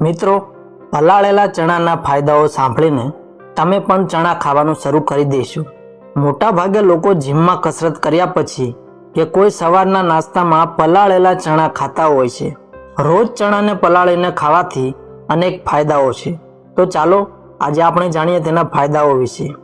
મિત્રો, પલાળેલા ચણાના ફાયદાઓ સાંભળીને તમે પણ ચણા ખાવાનું શરૂ કરી દેશો. મોટાભાગે લોકો જીમમાં કસરત કર્યા પછી કે કોઈ સવારના નાસ્તામાં પલાળેલા ચણા ખાતા હોય છે. રોજ ચણાને પલાળીને ખાવાથી અનેક ફાયદાઓ છે. તો ચાલો, આજે આપણે જાણીએ તેના ફાયદાઓ વિશે.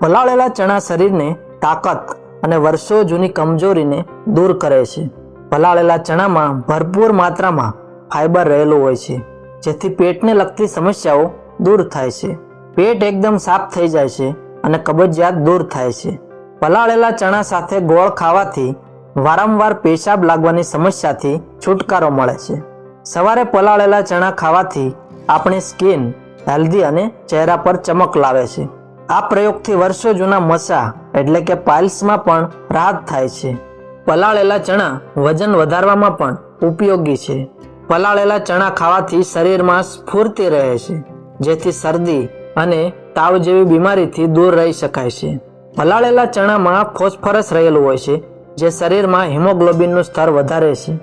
પલાળેલા ચણા શરીરને તાકાત અને વર્ષો જૂની કમજોરીને દૂર કરે છે. પલાળેલા ચણામાં ભરપૂર માત્રામાં ફાઇબર રહેલું હોય છે. જેથી પેટને લગતી સમસ્યાઓ દૂર થાય છે. પેટ એકદમ સાફ થઈ જાય છે અને કબજિયાત દૂર થાય છે. પલાળેલા ચણા સાથે ગોળ ખાવાથી વારંવાર પેશાબ લાગવાની સમસ્યાથી છુટકારો મળે છે. સવારે પલાળેલા ચણા ખાવાથી આપણી સ્કિન હેલ્ધી અને ચહેરા પર ચમક લાવે છે. આ પ્રયોગથી વર્ષો જૂના મસા એટલે કે પાઇલ્સમાં પણ રાહત થાય છે. પલાળેલા ચણા વજન વધારવામાં પણ ઉપયોગી છે. પલાળેલા ચણા ખાવાથી શરીરમાં સ્ફૂર્તિ રહે છે, જેથી શરદી અને તાવ જેવી બીમારીથી દૂર રહી શકાય છે. પલાળેલા ચણામાં ફોસ્ફરસ રહેલું હોય છે, જે શરીરમાં હિમોગ્લોબિનનું સ્તર વધારે છે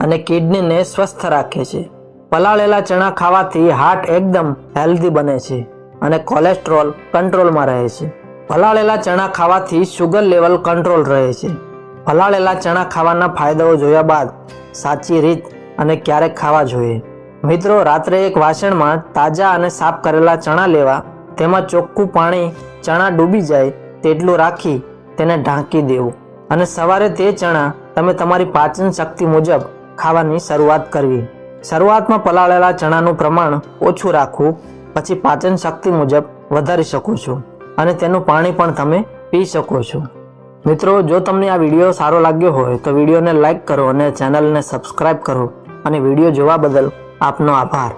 અને કિડનીને સ્વસ્થ રાખે છે. પલાળેલા ચણા ખાવાથી હાર્ટ એકદમ હેલ્ધી બને છે અને કોલેસ્ટ્રોલ કંટ્રોલમાં રહે છે. પલાળેલા ચણા ખાવાથી શુગર લેવલ કંટ્રોલ રહે છે. પલાળેલા ચણા ખાવાના ફાયદાઓ જોયા બાદ સાચી રીત અને ક્યારેક ખાવા જોઈએ. મિત્રો, રાત્રે એક વાસણમાં તાજા અને સાફ કરેલા ચણા લેવા, તેમાં ચોખ્ખું પાણી, ચણા ડૂબી જાય તેટલું રાખી તેને ઢાંકી દેવું. અને સવારે તે ચણા તમે તમારી પાચન શક્તિ મુજબ ખાવાની શરૂઆત કરવી. શરૂઆતમાં પલાળેલા ચણાનું પ્રમાણ ઓછું રાખવું, પછી પાચન શક્તિ મુજબ વધારી શકો છો અને તેનું પાણી પણ તમે પી શકો છો. મિત્રો, જો તમને આ વીડિયો સારો લાગ્યો હોય તો વિડીયોને લાઈક કરો અને ચેનલને સબસ્ક્રાઈબ કરો. અને વીડિયો જોવા બદલ આપનો આભાર.